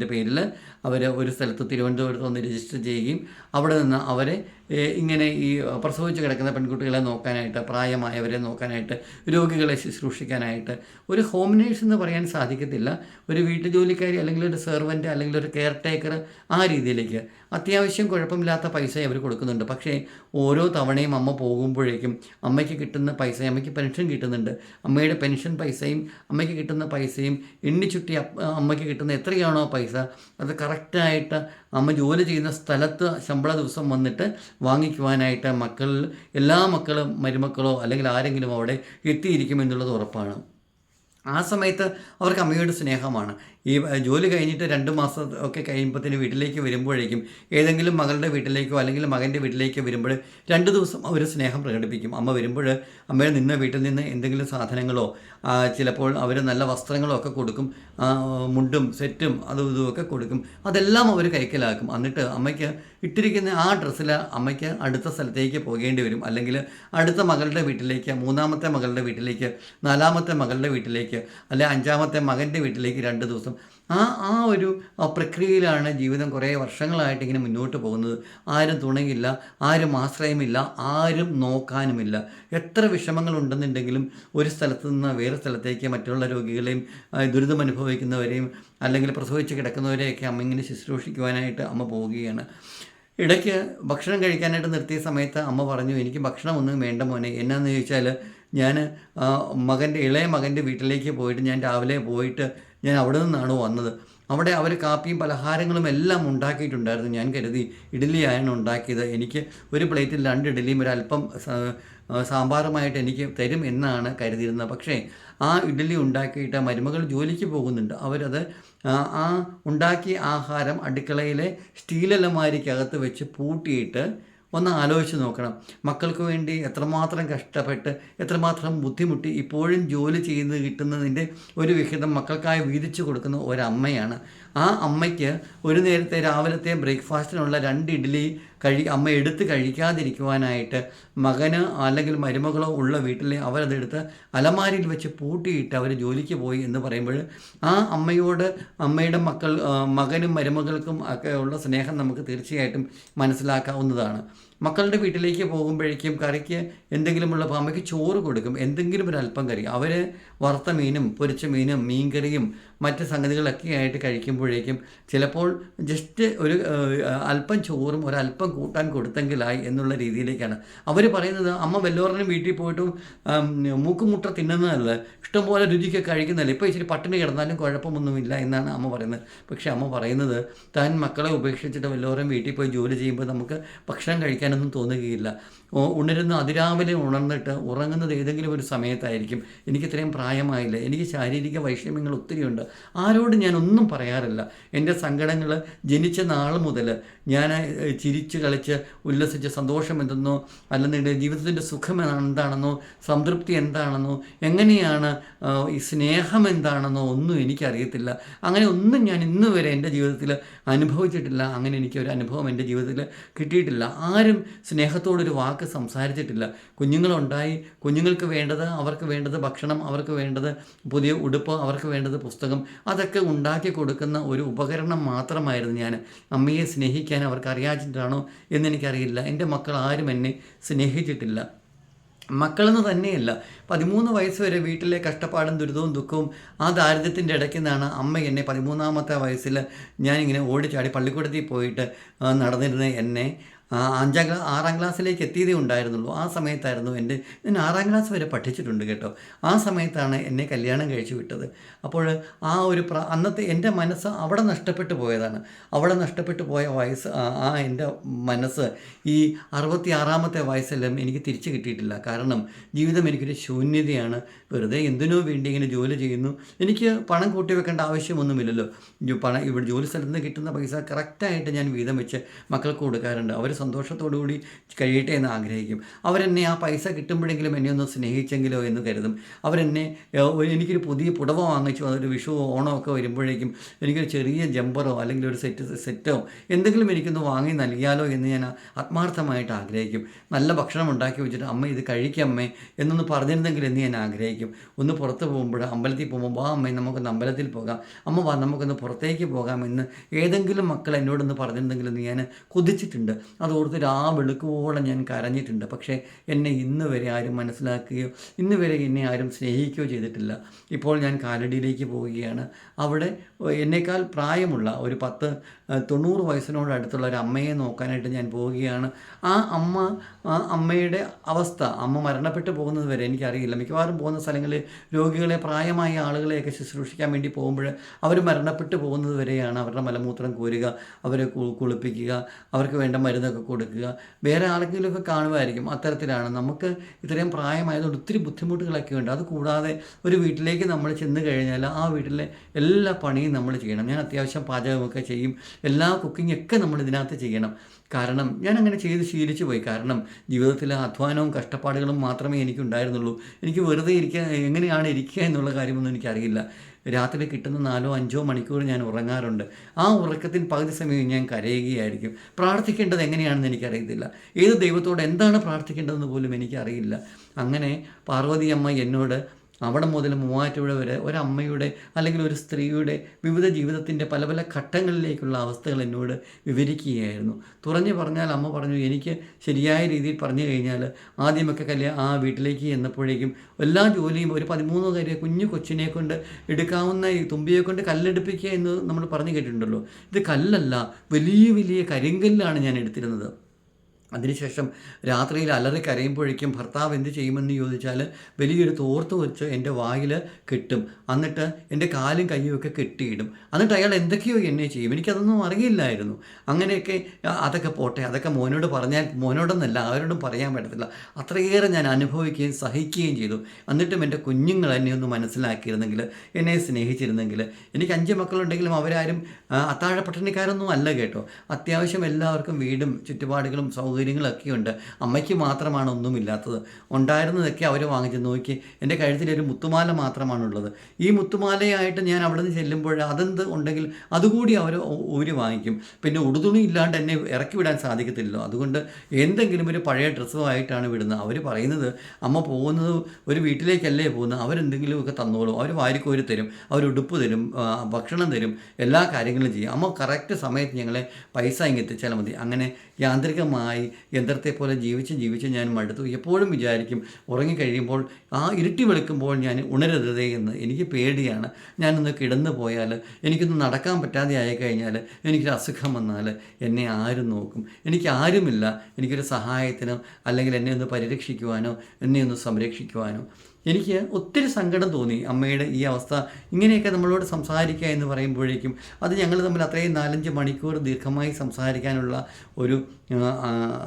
പേരിൽ അവർ ഒരു സ്ഥലത്ത് തിരുവനന്തപുരത്ത് ഒന്ന് രജിസ്റ്റർ ചെയ്യുകയും അവിടെ നിന്ന് അവരെ ഇങ്ങനെ ഈ പ്രസവിച്ച് കിടക്കുന്ന പെൺകുട്ടികളെ നോക്കാനായിട്ട് പ്രായമായവരെ നോക്കാനായിട്ട് രോഗികളെ ശുശ്രൂഷിക്കാനായിട്ട് ഒരു ഹോം നേഴ്സ് എന്ന് പറയാൻ സാധിക്കത്തില്ല. ഒരു വീട്ടുജോലിക്കാരി അല്ലെങ്കിൽ ഒരു സെർവന്റ് അല്ലെങ്കിൽ ഒരു കെയർ ടേക്കർ ആ രീതിയിലേക്ക്. അത്യാവശ്യം കുഴപ്പമില്ലാത്ത പൈസ അവർ കൊടുക്കുന്നുണ്ട്. പക്ഷേ ഓരോ തവണയും അമ്മ പോകുമ്പോഴേക്കും അമ്മയ്ക്ക് കിട്ടുന്ന പൈസ അമ്മയ്ക്ക് പെൻഷൻ കിട്ടുന്നുണ്ട്. അമ്മയുടെ പെൻഷൻ പൈസയും അമ്മയ്ക്ക് കിട്ടുന്ന പൈസയും എണ്ണിച്ചുട്ടി അമ്മയ്ക്ക് കിട്ടുന്ന എത്രയാണോ പൈസ അത് കറക്റ്റായിട്ട് അമ്മ ജോലി ചെയ്യുന്ന സ്ഥലത്ത് ശമ്പള ദിവസം വന്നിട്ട് വാങ്ങിക്കുവാനായിട്ട് മക്കൾ എല്ലാ മക്കളും മരുമക്കളോ അല്ലെങ്കിൽ ആരെങ്കിലും അവിടെ എത്തിയിരിക്കും എത്തിയിരിക്കുമെന്നുള്ളത് ഉറപ്പാണ്. ആ സമയത്ത് അവർക്ക് അമ്മയോട് സ്നേഹമാണ്. ഈ ജോലി കഴിഞ്ഞിട്ട് രണ്ട് മാസം ഒക്കെ കഴിയുമ്പോഴത്തേന് വീട്ടിലേക്ക് വരുമ്പോഴേക്കും ഏതെങ്കിലും മകളുടെ വീട്ടിലേക്കോ അല്ലെങ്കിൽ മകന്റെ വീട്ടിലേക്കോ വരുമ്പോൾ രണ്ട് ദിവസം അവർ സ്നേഹം പ്രകടിപ്പിക്കും. അമ്മ വരുമ്പോൾ അമ്മയെ നിന്ന വീട്ടിൽ നിന്ന് എന്തെങ്കിലും സാധനങ്ങളോ ചിലപ്പോൾ അവർ നല്ല വസ്ത്രങ്ങളോ ഒക്കെ കൊടുക്കും. മുണ്ടും സെറ്റും അതും ഇതും ഒക്കെ കൊടുക്കും. അതെല്ലാം അവർ കൈക്കലാക്കും. എന്നിട്ട് അമ്മയ്ക്ക് ഇട്ടിരിക്കുന്ന ആ ഡ്രസ്സിൽ അമ്മയ്ക്ക് അടുത്ത സ്ഥലത്തേക്ക് പോകേണ്ടി വരും. അല്ലെങ്കിൽ അടുത്ത മകളുടെ വീട്ടിലേക്ക് മൂന്നാമത്തെ മകളുടെ വീട്ടിലേക്ക് നാലാമത്തെ മകളുടെ വീട്ടിലേക്ക് അല്ലെ അഞ്ചാമത്തെ മകന്റെ വീട്ടിലേക്ക് രണ്ട് ദിവസം ആ ആ ഒരു പ്രക്രിയയിലാണ് ജീവിതം കുറേ വർഷങ്ങളായിട്ട് ഇങ്ങനെ മുന്നോട്ട് പോകുന്നത്. ആരും തുണയില്ല ആരും ആശ്രയമില്ല ആരും നോക്കാനുമില്ല. എത്ര വിഷമങ്ങൾ ഉണ്ടെന്നുണ്ടെങ്കിലും ഒരു സ്ഥലത്ത് നിന്ന് വേറെ സ്ഥലത്തേക്ക് മറ്റുള്ള രോഗികളെയും ആ, ദുരിതം അനുഭവിക്കുന്നവരെയും അല്ലെങ്കിൽ പ്രസവിച്ച് കിടക്കുന്നവരെയൊക്കെ അമ്മ ഇങ്ങനെ ശുശ്രൂഷിക്കുവാനായിട്ട് അമ്മ പോവുകയാണ്. ഇടയ്ക്ക് ഭക്ഷണം കഴിക്കാനായിട്ട് നിർത്തിയ സമയത്ത് അമ്മ പറഞ്ഞു എനിക്ക് ഭക്ഷണം ഒന്നും വേണ്ട മോനെ. എന്നാന്ന് ചോദിച്ചാൽ ഞാൻ മകന്റെ ഇളയ മകന്റെ വീട്ടിലേക്ക് പോയിട്ട് ഞാൻ രാവിലെ പോയിട്ട് ഞാൻ അവിടെ നിന്നാണ് വന്നത്. അവിടെ അവർ കാപ്പിയും പലഹാരങ്ങളും എല്ലാം ഉണ്ടാക്കിയിട്ടുണ്ടായിരുന്നു. ഞാൻ കരുതി ഇഡ്ഡലിയാണ് ഉണ്ടാക്കിയത്. എനിക്ക് ഒരു പ്ലേറ്റിൽ രണ്ട് ഇഡ്ഡലിയും ഒരല്പം സാമ്പാറുമായിട്ട് എനിക്ക് തരും എന്നാണ് കരുതിയിരുന്നത്. പക്ഷേ ആ ഇഡ്ഡലി ഉണ്ടാക്കിയിട്ട് മരുമകൾ ജോലിക്ക് പോകുന്നുണ്ട്. അവരത് ആ ഉണ്ടാക്കിയ ആഹാരം അടുക്കളയിലെ സ്റ്റീൽ അലമാരിക്കകത്ത് വെച്ച് പൂട്ടിയിട്ട് ഒന്ന് ആലോചിച്ച് നോക്കണം. മക്കൾക്ക് വേണ്ടി എത്രമാത്രം കഷ്ടപ്പെട്ട് എത്രമാത്രം ബുദ്ധിമുട്ടി ഇപ്പോഴും ജോലി ചെയ്ത് കിട്ടുന്നതിന്റെ ഒരു വിഹിതം മക്കൾക്കായി വീതിച്ചു കൊടുക്കുന്ന ഒരമ്മയാണ്. ആ അമ്മയ്ക്ക് ഒരു നേരത്തെ രാവിലത്തെ ബ്രേക്ക്ഫാസ്റ്റിനുള്ള രണ്ട് ഇഡ്ഡലി കഴി അമ്മ എടുത്ത് കഴിക്കാതിരിക്കുവാനായിട്ട് മകന് അല്ലെങ്കിൽ മരുമകളോ ഉള്ള വീട്ടിലെ അവരതെടുത്ത് അലമാരിയിൽ വെച്ച് പൂട്ടിയിട്ട് അവർ ജോലിക്ക് പോയി എന്ന് പറയുമ്പോൾ ആ അമ്മയോട് അമ്മയുടെ മക്കൾ മകനും മരുമകൾക്കും ഒക്കെ ഉള്ള സ്നേഹം നമുക്ക് തീർച്ചയായിട്ടും മനസ്സിലാക്കാവുന്നതാണ്. മക്കളുടെ വീട്ടിലേക്ക് പോകുമ്പോഴേക്കും കറിക്ക് എന്തെങ്കിലുമുള്ള അമ്മയ്ക്ക് ചോറ് കൊടുക്കും. എന്തെങ്കിലും ഒരു അല്പം കറി. അവർ വറുത്ത മീനും പൊരിച്ച മീനും മീൻകറിയും മറ്റ് സംഗതികളൊക്കെ ആയിട്ട് കഴിക്കുമ്പോഴേക്കും ചിലപ്പോൾ ജസ്റ്റ് ഒരു അല്പം ചോറും ഒരല്പം കൂട്ടാൻ കൊടുത്തെങ്കിലായി എന്നുള്ള രീതിയിലേക്കാണ്. അവർ പറയുന്നത് അമ്മ വല്ലോറിനും വീട്ടിൽ പോയിട്ടും മൂക്കുമുട്ട തിന്നുന്നതല്ല. ഇഷ്ടംപോലെ രുചിക്ക് കഴിക്കുന്നതല്ല. ഇപ്പോൾ ഇച്ചിരി പട്ടിണി കിടന്നാലും കുഴപ്പമൊന്നുമില്ല എന്നാണ് അമ്മ പറയുന്നത്. പക്ഷേ അമ്മ പറയുന്നത് താൻ മക്കളെ ഉപേക്ഷിച്ചിട്ട് വല്ലോരും വീട്ടിൽ പോയി ജോലി ചെയ്യുമ്പോൾ നമുക്ക് ഭക്ഷണം കഴിക്കാനൊന്നും തോന്നുകയില്ല. ഉണരുന്ന അതിരാവിലെ ഉണർന്നിട്ട് ഉറങ്ങുന്നത് ഏതെങ്കിലും ഒരു സമയത്തായിരിക്കും. എനിക്ക് ഇത്രയും പ്രായമായില്ല. എനിക്ക് ശാരീരിക വൈഷമ്യങ്ങൾ ഒത്തിരിയുണ്ട്. ആരോടും ഞാൻ ഒന്നും പറയാറില്ല. എന്റെ സങ്കടങ്ങൾ ജനിച്ച നാൾ മുതൽ ഞാൻ ചിരിച്ച് കളിച്ച് ഉല്ലസിച്ച് സന്തോഷം എന്തെന്നോ അല്ലെന്നുണ്ടെങ്കിൽ ജീവിതത്തിന്റെ സുഖം എന്താണെന്നോ സംതൃപ്തി എന്താണെന്നോ എങ്ങനെയാണ് ഈ സ്നേഹം എന്താണെന്നോ ഒന്നും എനിക്കറിയത്തില്ല. അങ്ങനെ ഒന്നും ഞാൻ ഇന്ന് വരെ എന്റെ ജീവിതത്തിൽ അനുഭവിച്ചിട്ടില്ല. അങ്ങനെ എനിക്കൊരു അനുഭവം എന്റെ ജീവിതത്തിൽ കിട്ടിയിട്ടില്ല. ആരും സ്നേഹത്തോടൊരു വാക്ക് സംസാരിച്ചിട്ടില്ല. കുഞ്ഞുങ്ങളുണ്ടായി കുഞ്ഞുങ്ങൾക്ക് വേണ്ടത് അവർക്ക് വേണ്ടത് ഭക്ഷണം അവർക്ക് വേണ്ടത് പുതിയ ഉടുപ്പ് അവർക്ക് വേണ്ടത് പുസ്തകം അതൊക്കെ ഉണ്ടാക്കി കൊടുക്കുന്ന ഒരു ഉപകരണം മാത്രമായിരുന്നു ഞാൻ അമ്മയെ സ്നേഹിക്കാൻ അവർക്ക് അറിയാച്ചിട്ടാണോ എന്നെനിക്കറിയില്ല. എന്റെ മക്കൾ ആരും എന്നെ സ്നേഹിച്ചിട്ടില്ല. മക്കളെന്ന് തന്നെയല്ല പതിമൂന്ന് വയസ്സ് വരെ വീട്ടിലെ കഷ്ടപ്പാടും ദുരിതവും ദുഃഖവും ആ ദാരിദ്ര്യത്തിന്റെ ഇടയ്ക്ക് നിന്നാണ് അമ്മ എന്നെ പതിമൂന്നാമത്തെ വയസ്സിൽ ഞാനിങ്ങനെ ഓടിച്ചാടി പള്ളിക്കൂടത്തിൽ പോയിട്ട് നടന്നിരുന്ന എന്നെ. അഞ്ചാം ക്ലാസ് ആറാം ക്ലാസ്സിലേക്ക് എത്തിയതേ ഉണ്ടായിരുന്നുള്ളൂ. ആ സമയത്തായിരുന്നു എന്റെ ഞാൻ ആറാം ക്ലാസ് വരെ പഠിച്ചിട്ടുണ്ട് കേട്ടോ. ആ സമയത്താണ് എന്നെ കല്യാണം കഴിച്ചു വിട്ടത്. അപ്പോൾ ആ ഒരു പ്ര അന്നത്തെ എന്റെ മനസ്സ് അവിടെ നഷ്ടപ്പെട്ടു പോയതാണ്. അവിടെ നഷ്ടപ്പെട്ടു പോയ വയസ്സ് ആ- എന്റെ മനസ്സ് ഈ അറുപത്തി ആറാമത്തെ വയസ്സെല്ലാം എനിക്ക് തിരിച്ചു കിട്ടിയിട്ടില്ല. കാരണം ജീവിതം എനിക്കൊരു ശൂന്യതയാണ്. വെറുതെ എന്തിനോ വേണ്ടി ഇങ്ങനെ ജോലി ചെയ്യുന്നു. എനിക്ക് പണം കൂട്ടി വെക്കേണ്ട ആവശ്യമൊന്നുമില്ലല്ലോ. പണം ഇവിടെ ജോലി സ്ഥലത്ത് നിന്ന് കിട്ടുന്ന പൈസ കറക്റ്റായിട്ട് ഞാൻ വീതം വെച്ച് മക്കൾക്ക് കൊടുക്കാറുണ്ട്. അവർ സന്തോഷത്തോടു കൂടി കഴിയട്ടെ എന്ന് ആഗ്രഹിക്കും. അവരെന്നെ ആ പൈസ കിട്ടുമ്പോഴെങ്കിലും എന്നെ ഒന്ന് സ്നേഹിച്ചെങ്കിലോ എന്ന് കരുതും. അവരെന്നെ എനിക്കൊരു പുതിയ പുടവ വാങ്ങിച്ചു അതൊരു വിഷു ഓണോ ഒക്കെ വരുമ്പോഴേക്കും എനിക്കൊരു ചെറിയ ജമ്പറോ അല്ലെങ്കിൽ ഒരു സെറ്റ് സെറ്റോ എന്തെങ്കിലും എനിക്കൊന്ന് വാങ്ങി നൽകിയാലോ എന്ന് ഞാൻ ആത്മാർത്ഥമായിട്ട് ആഗ്രഹിക്കും. നല്ല ഭക്ഷണം ഉണ്ടാക്കി വെച്ചിട്ട് അമ്മ ഇത് കഴിക്കമ്മേ എന്നൊന്ന് പറഞ്ഞിരുന്നെങ്കിൽ എന്ന് ഞാൻ ആഗ്രഹിക്കും. ഒന്ന് പുറത്ത് പോകുമ്പോൾ അമ്പലത്തിൽ പോകുമ്പോൾ വാ അമ്മേ നമുക്കൊന്ന് അമ്പലത്തിൽ പോകാം. അമ്മ വാ നമുക്കൊന്ന് പുറത്തേക്ക് പോകാം എന്ന് ഏതെങ്കിലും മക്കൾ എന്നോടൊന്ന് പറഞ്ഞിരുന്നെങ്കിൽ എന്ന് ഞാൻ കൊതിച്ചിട്ടുണ്ട്. അത് ഓർത്ത് ആ വെളുക്കുവോളം ഞാൻ കരഞ്ഞിട്ടുണ്ട്. പക്ഷേ എന്നെ ഇന്ന് വരെ ആരും മനസ്സിലാക്കുകയോ ഇന്ന് വരെ എന്നെ ആരും സ്നേഹിക്കുകയോ ചെയ്തിട്ടില്ല. ഇപ്പോൾ ഞാൻ കാലടിയിലേക്ക് പോവുകയാണ്. അവിടെ എന്നേക്കാൾ പ്രായമുള്ള ഒരു പത്ത് തൊണ്ണൂറ് വയസ്സിനോട് അടുത്തുള്ള ഒരു അമ്മയെ നോക്കാനായിട്ട് ഞാൻ പോവുകയാണ്. ആ അമ്മ ആ അമ്മയുടെ അവസ്ഥ അമ്മ മരണപ്പെട്ടു പോകുന്നത് വരെ എനിക്കറിയില്ല. മിക്കവാറും പോകുന്ന സ്ഥലങ്ങളിൽ രോഗികളെ പ്രായമായ ആളുകളെയൊക്കെ ശുശ്രൂഷിക്കാൻ വേണ്ടി പോകുമ്പോൾ അവർ മരണപ്പെട്ടു പോകുന്നത് വരെയാണ് അവരുടെ മലമൂത്രം കോരുക അവരെ കുളിപ്പിക്കുക അവർക്ക് വേണ്ട മരുന്നൊക്കെ കൊടുക്കുക. വേറെ ആർക്കെങ്കിലുമൊക്കെ കാണുമായിരിക്കും അത്തരത്തിലാണ്. നമുക്ക് ഇത്രയും പ്രായമായതുകൊണ്ട് ഒത്തിരി ബുദ്ധിമുട്ടുകളൊക്കെ ഉണ്ട്. അത് കൂടാതെ ഒരു വീട്ടിലേക്ക് നമ്മൾ ചെന്ന് കഴിഞ്ഞാൽ ആ വീട്ടിലെ എല്ലാ പണിയും നമ്മൾ ചെയ്യണം. ഞാൻ അത്യാവശ്യം പാചകമൊക്കെ ചെയ്യും. എല്ലാ കുക്കിംഗ് ഒക്കെ നമ്മൾ ഇതിനകത്ത് ചെയ്യണം. കാരണം ഞാൻ അങ്ങനെ ചെയ്ത് ശീലിച്ചു പോയി. കാരണം ജീവിതത്തിലെ അധ്വാനവും കഷ്ടപ്പാടുകളും മാത്രമേ എനിക്കുണ്ടായിരുന്നുള്ളൂ. എനിക്ക് വെറുതെ ഇരിക്കാൻ എങ്ങനെയാണ് ഇരിക്കുക എന്നുള്ള കാര്യമൊന്നും എനിക്കറിയില്ല. രാത്രി കിട്ടുന്ന നാലോ അഞ്ചോ മണിക്കൂർ ഞാൻ ഉറങ്ങാറുണ്ട്. ആ ഉറക്കത്തിന് പകുതി സമയം ഞാൻ കരയുകയായിരിക്കും. പ്രാർത്ഥിക്കേണ്ടത് എങ്ങനെയാണെന്ന് എനിക്കറിയത്തില്ല. ഏത് ദൈവത്തോട് എന്താണ് പ്രാർത്ഥിക്കേണ്ടതെന്ന് പോലും എനിക്കറിയില്ല. അങ്ങനെ പാർവതി അമ്മ എന്നോട് അവിടെ മുതൽ മൂവാറ്റുപുഴ വരെ ഒരമ്മയുടെ അല്ലെങ്കിൽ ഒരു സ്ത്രീയുടെ വിവിധ ജീവിതത്തിന്റെ പല പല ഘട്ടങ്ങളിലേക്കുള്ള അവസ്ഥകൾ എന്നോട് വിവരിക്കുകയായിരുന്നു. തുറഞ്ഞു പറഞ്ഞാൽ അമ്മ പറഞ്ഞു എനിക്ക് ശരിയായ രീതിയിൽ പറഞ്ഞു കഴിഞ്ഞാൽ ആദ്യമൊക്കെ കല്യാ ആ വീട്ടിലേക്ക് ചെന്നപ്പോഴേക്കും എല്ലാ ജോലിയും ഒരു പതിമൂന്ന് കാര്യം കുഞ്ഞു കൊച്ചിനെ കൊണ്ട് എടുക്കാവുന്ന ഈ തുമ്പിയെ കൊണ്ട് കല്ലെടുപ്പിക്കുക എന്ന് നമ്മൾ പറഞ്ഞു കേട്ടിട്ടുണ്ടല്ലോ. ഇത് കല്ലല്ല വലിയ വലിയ കരിങ്കല്ലാണ് ഞാൻ എടുത്തിരുന്നത്. അതിനുശേഷം രാത്രിയിൽ അലറി കരയുമ്പോഴേക്കും ഭർത്താവ് എന്ത് ചെയ്യുമെന്ന് ചോദിച്ചാൽ വലിയൊരു തോർത്ത് വെച്ച് എന്റെ വായിൽ കെട്ടും. എന്നിട്ട് എന്റെ കാലും കയ്യും ഒക്കെ കെട്ടിയിടും. എന്നിട്ട് അയാൾ എന്തൊക്കെയോ എന്നെ ചെയ്യും. എനിക്കതൊന്നും അറിയില്ലായിരുന്നു. അങ്ങനെയൊക്കെ അതൊക്കെ പോട്ടെ അതൊക്കെ മോനോട് പറഞ്ഞാൽ മോനോടൊന്നല്ല ആരോടും പറയാൻ പറ്റത്തില്ല. അത്രയേറെ ഞാൻ അനുഭവിക്കുകയും സഹിക്കുകയും ചെയ്തു. എന്നിട്ടും എന്റെ കുഞ്ഞുങ്ങൾ എന്നെ ഒന്ന് മനസ്സിലാക്കിയിരുന്നെങ്കിൽ എന്നെ സ്നേഹിച്ചിരുന്നെങ്കിൽ. എനിക്ക് അഞ്ച് മക്കളുണ്ടെങ്കിലും അവരാരും അത്താഴ പട്ടണിക്കാരൊന്നും അല്ല കേട്ടോ. അത്യാവശ്യം എല്ലാവർക്കും വീടും ചുറ്റുപാടുകളും സൗകര്യങ്ങളൊക്കെ ഉണ്ട് അമ്മയ്ക്ക് മാത്രമാണ് ഒന്നുമില്ലാത്തത്. ഉണ്ടായിരുന്നതൊക്കെ അവർ വാങ്ങിച്ച്. നോക്കി എന്റെ കഴുത്തിലൊരു മുത്തുമാല മാത്രമാണുള്ളത്. ഈ മുത്തുമാലയായിട്ട് ഞാൻ അവിടെ നിന്ന് ചെല്ലുമ്പോൾ അതെന്ത് ഉണ്ടെങ്കിൽ അതുകൂടി അവർ ഊരി വാങ്ങിക്കും. പിന്നെ ഉടുതുണി ഇല്ലാണ്ട് എന്നെ ഇറക്കി വിടാൻ സാധിക്കത്തില്ലല്ലോ. അതുകൊണ്ട് എന്തെങ്കിലും ഒരു പഴയ ഡ്രസ്സുമായിട്ടാണ് വിടുന്നത്. അവർ പറയുന്നത് അമ്മ പോകുന്നത് ഒരു വീട്ടിലേക്കല്ലേ പോകുന്നത്. അവരെന്തെങ്കിലുമൊക്കെ തന്നോളൂ. അവർ വാരിക്കോരി തരും. അവർ ഉടുപ്പ് തരും. ഭക്ഷണം തരും. എല്ലാ കാര്യങ്ങളും ചെയ്യും. അമ്മ കറക്റ്റ് സമയത്ത് ഞങ്ങളെ പൈസ ഇങ്ങെത്തിച്ചാൽ മതി. അങ്ങനെ യാന്ത്രികമായി യന്ത്രത്തെ പോലെ ജീവിച്ച് ജീവിച്ച് ഞാൻ മടുത്തു. എപ്പോഴും വിചാരിക്കും ഉറങ്ങിക്കഴിയുമ്പോൾ ആ ഇരുട്ടി വെളുക്കുമ്പോൾ ഞാൻ ഉണരരുതേ എന്ന്. എനിക്ക് പേടിയാണ്. ഞാനൊന്ന് കിടന്നു പോയാൽ എനിക്കൊന്ന് നടക്കാൻ പറ്റാതെ ആയി കഴിഞ്ഞാൽ എനിക്കൊരു അസുഖം വന്നാൽ എന്നെ ആരും നോക്കും. എനിക്ക് ആരുമില്ല. എനിക്കൊരു സഹായത്തിനോ അല്ലെങ്കിൽ എന്നെ ഒന്ന് പരിരക്ഷിക്കുവാനോ എന്നെ ഒന്ന് സംരക്ഷിക്കുവാനോ. എനിക്ക് ഒത്തിരി സങ്കടം തോന്നി അമ്മയുടെ ഈ അവസ്ഥ. ഇങ്ങനെയൊക്കെ നമ്മളോട് സംസാരിക്കുക എന്ന് പറയുമ്പോഴേക്കും അത് ഞങ്ങൾ തമ്മിൽ അത്രയും നാലഞ്ച് മണിക്കൂർ ദീർഘമായി സംസാരിക്കാനുള്ള ഒരു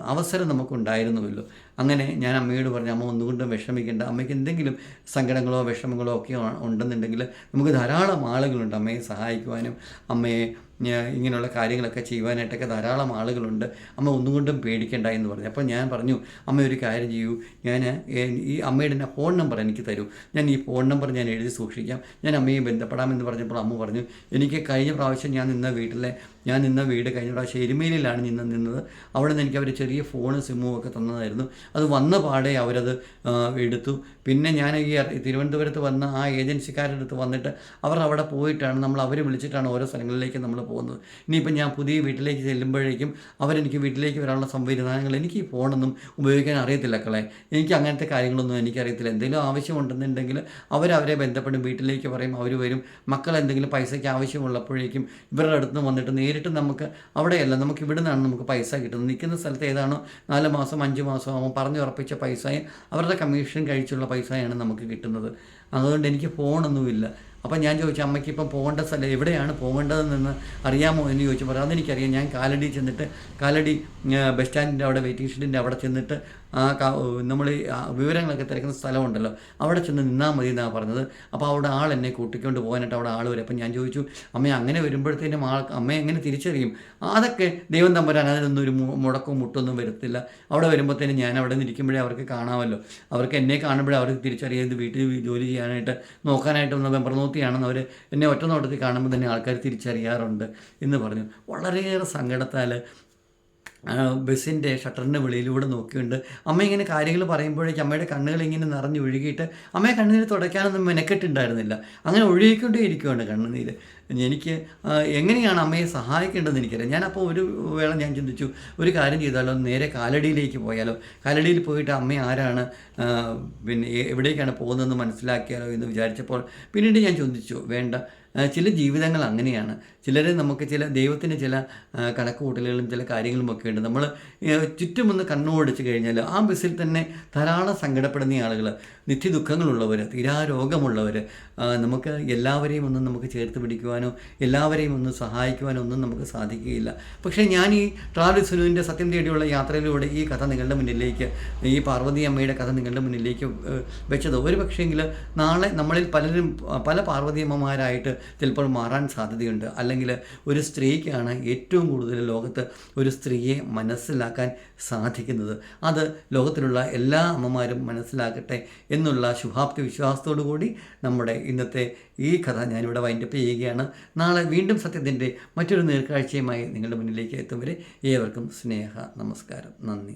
അവസരം നമുക്കുണ്ടായിരുന്നുവല്ലോ. അങ്ങനെ ഞാൻ അമ്മയോട് പറഞ്ഞു അമ്മ ഒന്നുകൊണ്ടും വിഷമിക്കേണ്ട. അമ്മയ്ക്ക് എന്തെങ്കിലും സങ്കടങ്ങളോ വിഷമങ്ങളോ ഒക്കെ ഉണ്ടെന്നുണ്ടെങ്കിൽ നമുക്ക് ധാരാളം ആളുകളുണ്ട് അമ്മയെ സഹായിക്കുവാനും അമ്മയെ ഇങ്ങനെയുള്ള കാര്യങ്ങളൊക്കെ ചെയ്യുവാനായിട്ടൊക്കെ ധാരാളം ആളുകളുണ്ട്. അമ്മ ഒന്നും കൊണ്ടും പേടിക്കണ്ട എന്ന് പറഞ്ഞു. അപ്പോൾ ഞാൻ പറഞ്ഞു അമ്മ ഒരു കാര്യം ചെയ്യൂ. ഞാൻ ഈ അമ്മയുടെ ഫോൺ നമ്പർ എനിക്ക് തരൂ. ഞാൻ ഈ ഫോൺ നമ്പർ ഞാൻ എഴുതി സൂക്ഷിക്കാം. ഞാൻ അമ്മയെ ബന്ധപ്പെടാമെന്ന് പറഞ്ഞപ്പോൾ അമ്മ പറഞ്ഞു എനിക്ക് കഴിഞ്ഞ പ്രാവശ്യം ഞാൻ നിന്ന വീട്ടിലെ ഞാൻ നിന്ന വീട് കഴിഞ്ഞ പ്രാവശ്യം എരുമേലിയിലാണ് നിന്ന് നിന്നത്. അവിടെ നിന്ന് എനിക്ക് അവർ ചെറിയ ഫോണും സിമ്മും ഒക്കെ തന്നതായിരുന്നു. അത് വന്ന പാടെ അവരത് എടുത്തു. പിന്നെ ഞാൻ ഈ തിരുവനന്തപുരത്ത് വന്ന ആ ഏജൻസിക്കാരുടെ അടുത്ത് വന്നിട്ട് അവർ അവിടെ പോയിട്ടാണ് നമ്മൾ അവർ വിളിച്ചിട്ടാണ് ഓരോ സ്ഥലങ്ങളിലേക്ക് നമ്മൾ പോകുന്നത്. ഇനിയിപ്പോൾ ഞാൻ പുതിയ വീട്ടിലേക്ക് ചെല്ലുമ്പോഴേക്കും അവരെനിക്ക് വീട്ടിലേക്ക് വരാനുള്ള സംവിധാനങ്ങൾ എനിക്ക് ഈ ഫോണൊന്നും ഉപയോഗിക്കാൻ അറിയത്തില്ല കളെ എനിക്ക് അങ്ങനത്തെ കാര്യങ്ങളൊന്നും എനിക്കറിയത്തില്ല. എന്തെങ്കിലും ആവശ്യമുണ്ടെന്നുണ്ടെങ്കിൽ അവരവരെ ബന്ധപ്പെടും. വീട്ടിലേക്ക് പറയും അവർ വരും. മക്കൾ എന്തെങ്കിലും പൈസയ്ക്ക് ആവശ്യമുള്ളപ്പോഴേക്കും ഇവരുടെ അടുത്ത് നിന്ന് വന്നിട്ട് നേരിട്ട് നമുക്ക് അവിടെയല്ല നമുക്ക് ഇവിടെ നിന്നാണ് നമുക്ക് പൈസ കിട്ടുന്നത്. നിൽക്കുന്ന സ്ഥലത്ത് ഏതാണോ നാല് മാസം അഞ്ച് മാസം ആകുമ്പോൾ പറഞ്ഞുറപ്പിച്ച പൈസയും അവരുടെ കമ്മീഷൻ കഴിച്ചുള്ള പൈസയാണ് നമുക്ക് കിട്ടുന്നത്. അതുകൊണ്ട് എനിക്ക് ഫോണൊന്നുമില്ല. അപ്പം ഞാൻ ചോദിച്ചു അമ്മയ്ക്ക് ഇപ്പം പോകേണ്ട സ്ഥലം എവിടെയാണ്? പോകേണ്ടതെന്ന് അറിയാമോ എന്ന് ചോദിച്ചു. പറഞ്ഞു അതെനിക്കറിയാം. ഞാൻ കാലടി ചെന്നിട്ട് കാലടി ബസ് സ്റ്റാൻഡിന്റെ അവിടെ വെയിറ്റിംഗ് ഷെഡിന്റെ അവിടെ ചെന്നിട്ട് ആ നമ്മൾ വിവരങ്ങളൊക്കെ തിരക്കുന്ന സ്ഥലമുണ്ടല്ലോ. അവിടെ ചെന്ന് നിന്നാൽ മതി എന്നാണ് പറഞ്ഞത്. അപ്പോൾ അവിടെ ആൾ എന്നെ കൂട്ടിക്കൊണ്ട് പോകാനായിട്ട് അവിടെ ആൾ വരും. അപ്പം ഞാൻ ചോദിച്ചു അമ്മ അങ്ങനെ വരുമ്പോഴത്തേനും ആൾ അമ്മയെ എങ്ങനെ തിരിച്ചറിയും? അതൊക്കെ ദൈവം തമ്പരാൻ അതിനൊന്നും ഒരു മുടക്കവും മുട്ടൊന്നും വരത്തില്ല. അവിടെ വരുമ്പോഴത്തേനും ഞാൻ അവിടെ നിന്നിരിക്കുമ്പോഴേ അവർക്ക് കാണാമല്ലോ. അവർക്ക് എന്നെ കാണുമ്പോഴേ അവർക്ക് തിരിച്ചറിയാതെ വീട്ടിൽ ജോലി ചെയ്യാനായിട്ട് നോക്കാനായിട്ട് വന്ന വെമ്പർനോത്തിയാണെന്ന് അവർ എന്നെ ഒറ്റ നോട്ടത്തിൽ കാണുമ്പോൾ തന്നെ ആൾക്കാർ തിരിച്ചറിയാറുണ്ട് എന്ന് പറഞ്ഞു. വളരെയേറെ സങ്കടത്താൽ ബസ്സിന്റെ ഷട്ടറിന്റെ വെളിയിലൂടെ നോക്കിയുണ്ട്. അമ്മ ഇങ്ങനെ കാര്യങ്ങൾ പറയുമ്പോഴേക്കും അമ്മയുടെ കണ്ണുകൾ ഇങ്ങനെ നിറഞ്ഞു ഒഴുകിയിട്ട് അമ്മയെ കണ്ണുനീര് തുടയ്ക്കാനൊന്നും മെനക്കെട്ടുണ്ടായിരുന്നില്ല. അങ്ങനെ ഒഴുകിക്കൊണ്ടേ ഇരിക്കുകയാണ് കണ്ണുനീര്. എനിക്ക് എങ്ങനെയാണ് അമ്മയെ സഹായിക്കേണ്ടതെന്ന് എനിക്കറിയാം. ഞാനപ്പോൾ ഒരു വേള ഞാൻ ചിന്തിച്ചു ഒരു കാര്യം ചെയ്താലോ? നേരെ കാലടിയിലേക്ക് പോയാലോ? കാലടിയിൽ പോയിട്ട് അമ്മ ആരാണ് പിന്നെ എവിടേക്കാണ് പോകുന്നതെന്ന് മനസ്സിലാക്കിയാലോ എന്ന് വിചാരിച്ചപ്പോൾ പിന്നീട് ഞാൻ ചിന്തിച്ചു വേണ്ട ചില ജീവിതങ്ങൾ അങ്ങനെയാണ്. ചിലരെ നമുക്ക് ചില ദൈവത്തിന്റെ ചില കണക്കുകൂട്ടലുകളും ചില കാര്യങ്ങളും ഒക്കെ ഉണ്ട്. നമ്മൾ ചുറ്റുമൊന്ന് കണ്ണോടിച്ച് കഴിഞ്ഞാൽ ആ ബസ്സിൽ തന്നെ ധാരാളം സങ്കടപ്പെടുന്ന ആളുകൾ നിത്യദുഃഖങ്ങളുള്ളവർ തീരാരോഗമുള്ളവർ നമുക്ക് എല്ലാവരെയും ഒന്നും നമുക്ക് ചേർത്ത് പിടിക്കുവാനോ എല്ലാവരെയും ഒന്ന് സഹായിക്കുവാനോ ഒന്നും നമുക്ക് സാധിക്കുകയില്ല. പക്ഷേ ഞാൻ ഈ ട്രാവൽ സുനുവിന്റെ സത്യം തേടിയുള്ള യാത്രയിലൂടെ ഈ കഥ നിങ്ങളുടെ മുന്നിലേക്ക് ഈ പാർവതി അമ്മയുടെ കഥ നിങ്ങളുടെ മുന്നിലേക്ക് വെച്ചത്. ഒരു പക്ഷേങ്കിൽ നാളെ നമ്മളിൽ പലരും പല പാർവതി അമ്മമാരായിട്ട് ചിലപ്പോൾ മാറാൻ സാധ്യതയുണ്ട്. അല്ലെങ്കിൽ ഒരു സ്ത്രീക്കാണ് ഏറ്റവും കൂടുതൽ ലോകത്ത് ഒരു സ്ത്രീയെ മനസ്സിലാക്കാൻ സാധിക്കുന്നത്. അത് ലോകത്തിലുള്ള എല്ലാ അമ്മമാരും മനസ്സിലാക്കട്ടെ എന്നുള്ള ശുഭാപ്തി വിശ്വാസത്തോടു കൂടി നമ്മുടെ ഇന്നത്തെ ഈ കഥ ഞാനിവിടെ വൈൻഡപ്പ് ചെയ്യുകയാണ്. നാളെ വീണ്ടും സത്യത്തിന്റെ മറ്റൊരു നേർക്കാഴ്ചയുമായി നിങ്ങളുടെ മുന്നിലേക്ക് എത്തും വരെ ഏവർക്കും സ്നേഹ നമസ്കാരം. നന്ദി.